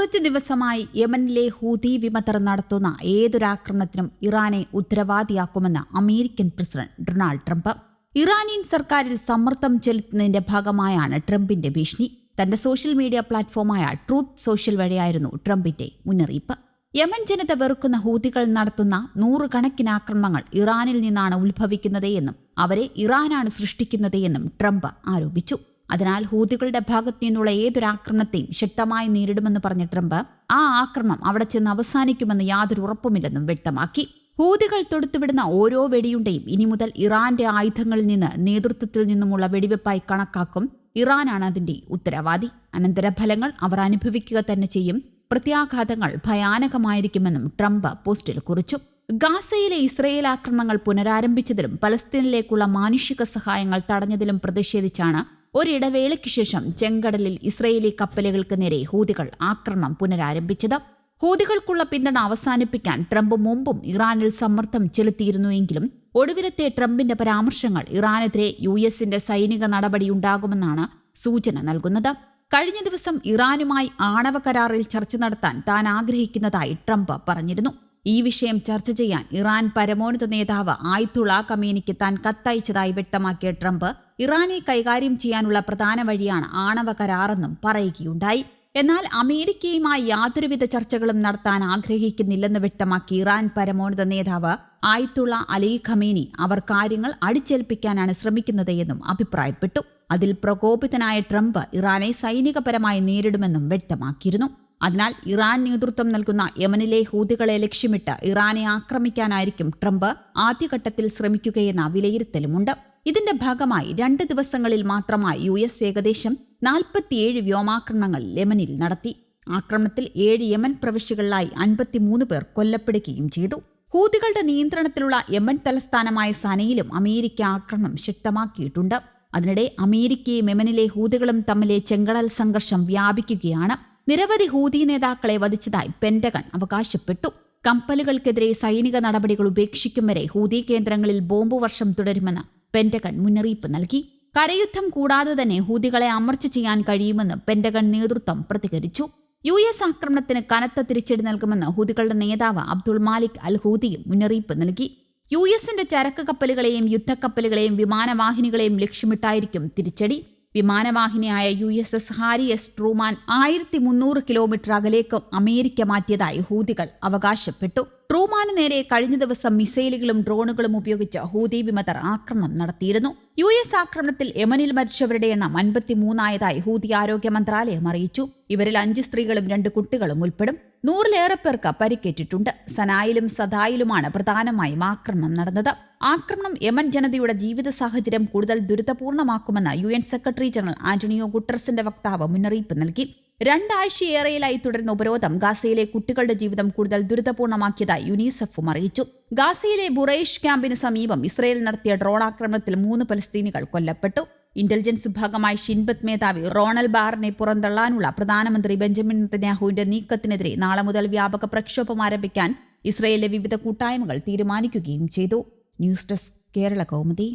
കുറച്ചു ദിവസമായി യമനിലെ ഹൂതി വിമതർ നടത്തുന്ന ഏതൊരാക്രമണത്തിനും ഇറാനെ ഉത്തരവാദിയാക്കുമെന്ന് American president Donald Trump. Iranian സർക്കാരിൽ സമ്മർദ്ദം ചെലുത്തുന്നതിന്റെ ഭാഗമായാണ് ട്രംപിന്റെ ഭീഷണി. തന്റെ സോഷ്യൽ മീഡിയ പ്ലാറ്റ്ഫോമായ ട്രൂത്ത് സോഷ്യൽ വഴിയായിരുന്നു ട്രംപിന്റെ മുന്നറിയിപ്പ്. യമൻ ജനത വെറുക്കുന്ന ഹൂതികൾ നടത്തുന്ന നൂറുകണക്കിന് ആക്രമണങ്ങൾ ഇറാനിൽ നിന്നാണ് ഉത്ഭവിക്കുന്നത് എന്നും അവരെ ഇറാനാണ് സൃഷ്ടിക്കുന്നത് എന്നും ട്രംപ് ആരോപിച്ചു. അതിനാൽ ഹൂതികളുടെ ഭാഗത്തു നിന്നുള്ള ഏതൊരാക്രമണത്തെയും ശക്തമായി നേരിടുമെന്ന് പറഞ്ഞ ട്രംപ് ആ ആക്രമണം അവിടെ ചെന്ന് അവസാനിക്കുമെന്ന് യാതൊരു ഉറപ്പുമില്ലെന്നും വ്യക്തമാക്കി. ഹൂതികൾ തൊടുത്തുവിടുന്ന ഓരോ വെടിയുണ്ടയും ഇനി മുതൽ ഇറാന്റെ ആയുധങ്ങളിൽ നിന്ന് നേതൃത്വത്തിൽ നിന്നുമുള്ള വെടിവെപ്പായി കണക്കാക്കും. ഇറാനാണ് അതിന്റെ ഉത്തരവാദി. അനന്തരഫലങ്ങൾ അവർ അനുഭവിക്കുക തന്നെ ചെയ്യും. പ്രത്യാഘാതങ്ങൾ ഭയാനകമായിരിക്കുമെന്നും ട്രംപ് പോസ്റ്റിൽ കുറിച്ചു. ഗാസയിലെ ഇസ്രയേൽ ആക്രമണങ്ങൾ പുനരാരംഭിച്ചതിലും പലസ്തീനിലേക്കുള്ള മാനുഷിക സഹായങ്ങൾ തടഞ്ഞതിലും പ്രതിഷേധിച്ചാണ് ഒരിടവേളയ്ക്ക് ശേഷം ചെങ്കടലിൽ ഇസ്രയേലി കപ്പലുകൾക്ക് നേരെ ഹൂതികൾ ആക്രമണം പുനരാരംഭിച്ചത്. ഹൂതികൾക്കുള്ള പിന്തുണ അവസാനിപ്പിക്കാൻ ട്രംപ് മുമ്പും ഇറാനിൽ സമ്മർദ്ദം ചെലുത്തിയിരുന്നുവെങ്കിലും ഒടുവിലത്തെ ട്രംപിന്റെ പരാമർശങ്ങൾ ഇറാനെതിരെ യു എസിന്റെ സൈനിക നടപടിയുണ്ടാകുമെന്നാണ് സൂചന നൽകുന്നത്. കഴിഞ്ഞ ദിവസം ഇറാനുമായി ആണവ കരാറിൽ ചർച്ച നടത്താൻ താൻ ആഗ്രഹിക്കുന്നതായി ട്രംപ് പറഞ്ഞിരുന്നു. ഈ വിഷയം ചർച്ച ചെയ്യാൻ ഇറാൻ പരമോന്നത നേതാവ് ആയിത്തുള്ള കമേനിക്ക് താൻ കത്തയച്ചതായി വ്യക്തമാക്കിയ ട്രംപ് ഇറാനെ കൈകാര്യം ചെയ്യാനുള്ള പ്രധാന വഴിയാണ് ആണവ കരാറെന്നും പറയുകയുണ്ടായി. എന്നാൽ അമേരിക്കയുമായി യാതൊരുവിധ ചർച്ചകളും നടത്താൻ ആഗ്രഹിക്കുന്നില്ലെന്ന് വ്യക്തമാക്കി ഇറാൻ പരമോന്നത നേതാവ് ആയിത്തുള്ള അലി ഖമേനി അവർ കാര്യങ്ങൾ അടിച്ചേൽപ്പിക്കാനാണ് ശ്രമിക്കുന്നത് എന്നും അഭിപ്രായപ്പെട്ടു. അതിൽ പ്രകോപിതനായ ട്രംപ് ഇറാനെ സൈനികപരമായി നേരിടുമെന്നും വ്യക്തമാക്കിയിരുന്നു. അതിനാൽ ഇറാൻ നേതൃത്വം നൽകുന്ന യമനിലെ ഹൂതികളെ ലക്ഷ്യമിട്ട് ഇറാനെ ആക്രമിക്കാനായിരിക്കും ട്രംപ് ആദ്യഘട്ടത്തിൽ ശ്രമിക്കുകയെന്ന വിലയിരുത്തലുമുണ്ട്. ഇതിന്റെ ഭാഗമായി രണ്ട് ദിവസങ്ങളിൽ മാത്രമായി യു എസ് ഏകദേശം നാൽപ്പത്തിയേഴ് വ്യോമാക്രമണങ്ങൾ യമനിൽ നടത്തി. ആക്രമണത്തിൽ ഏഴ് യമൻ പ്രവിശ്യകളിലായി അൻപത്തിമൂന്ന് പേർ കൊല്ലപ്പെടുകയും ചെയ്തു. ഹൂതികളുടെ നിയന്ത്രണത്തിലുള്ള യമൻ തലസ്ഥാനമായ സനയിലും അമേരിക്ക ആക്രമണം ശക്തമാക്കിയിട്ടുണ്ട്. അതിനിടെ അമേരിക്കയും യമനിലെ ഹൂതികളും തമ്മിലെ ചെങ്കടൽ സംഘർഷം വ്യാപിക്കുകയാണ്. നിരവധി ഹൂതി നേതാക്കളെ വധിച്ചതായി പെന്റഗൺ അവകാശപ്പെട്ടു. കമ്പലുകൾക്കെതിരെ സൈനിക നടപടികൾ ഉപേക്ഷിക്കും വരെ ഹൂതി കേന്ദ്രങ്ങളിൽ ബോംബ് വർഷം തുടരുമെന്ന് പെന്റഗൺ മുന്നറിയിപ്പ് നൽകി. കരയുദ്ധം കൂടാതെ തന്നെ ഹൂതികളെ അമർച്ച ചെയ്യാൻ കഴിയുമെന്ന് പെന്റഗൺ നേതൃത്വം പ്രതികരിച്ചു. യു എസ് ആക്രമണത്തിന് കനത്ത തിരിച്ചടി നൽകുമെന്ന് ഹൂതികളുടെ നേതാവ് അബ്ദുൾ മാലിക് അൽ ഹൂദിയും മുന്നറിയിപ്പ് നൽകി. യു എസിന്റെ ചരക്ക് കപ്പലുകളെയും യുദ്ധക്കപ്പലുകളെയും വിമാനവാഹിനികളെയും ലക്ഷ്യമിട്ടായിരിക്കും തിരിച്ചടി. വിമാനവാഹിനിയായ U S S Harry S Truman ആയിരത്തി മുന്നൂറ് കിലോമീറ്റർ അകലേക്കും അമേരിക്ക മാറ്റിയതായി ഹൂതികൾ അവകാശപ്പെട്ടു. ട്രൂമാന് നേരെ കഴിഞ്ഞ ദിവസം മിസൈലുകളും ഡ്രോണുകളും ഉപയോഗിച്ച് ഹൂതി വിമതർ ആക്രമണം നടത്തിയിരുന്നു. യു എസ് ആക്രമണത്തിൽ യമനിൽ മരിച്ചവരുടെ എണ്ണം അൻപത്തിമൂന്നായതായി ഹൂതി ആരോഗ്യ മന്ത്രാലയം അറിയിച്ചു. ഇവരിൽ അഞ്ച് സ്ത്രീകളും രണ്ട് കുട്ടികളും ഉൾപ്പെടും. നൂറിലേറെ പേർക്ക് പരിക്കേറ്റിട്ടുണ്ട്. സനായിലും സദായിലുമാണ് പ്രധാനമായും ആക്രമണം നടന്നത്. ആക്രമണം യമൻ ജനതയുടെ ജീവിത സാഹചര്യം കൂടുതൽ ദുരിതപൂർണമാക്കുമെന്ന് U N secretary general Antonio ഗുട്ടറസിന്റെ വക്താവ് മുന്നറിയിപ്പ് നൽകി. രണ്ടാഴ്ചയേറെയിലായി തുടരുന്ന ഉപരോധം ഗാസയിലെ കുട്ടികളുടെ ജീവിതം കൂടുതൽ ദുരിതപൂർണമാക്കിയതായി യുനിസെഫും അറിയിച്ചു. ഗാസയിലെ ബുറൈഷ് ക്യാമ്പിന് സമീപം ഇസ്രയേൽ നടത്തിയ ഡ്രോൺ ആക്രമണത്തിൽ മൂന്ന് പലസ്തീനികൾ കൊല്ലപ്പെട്ടു. ഇന്റലിജൻസ് വിഭാഗമായ ഷിൻബത്ത് മേധാവി റോണൽ ബാറിനെ പുറന്തള്ളാനുള്ള പ്രധാനമന്ത്രി ബെഞ്ചമിൻ നെതന്യാഹുവിന്റെ നീക്കത്തിനെതിരെ നാളെ മുതൽ വ്യാപക പ്രക്ഷോഭം ആരംഭിക്കാൻ ഇസ്രയേലിലെ വിവിധ കൂട്ടായ്മകൾ തീരുമാനിക്കുകയും ചെയ്തു. News desk Kerala Kaumudi.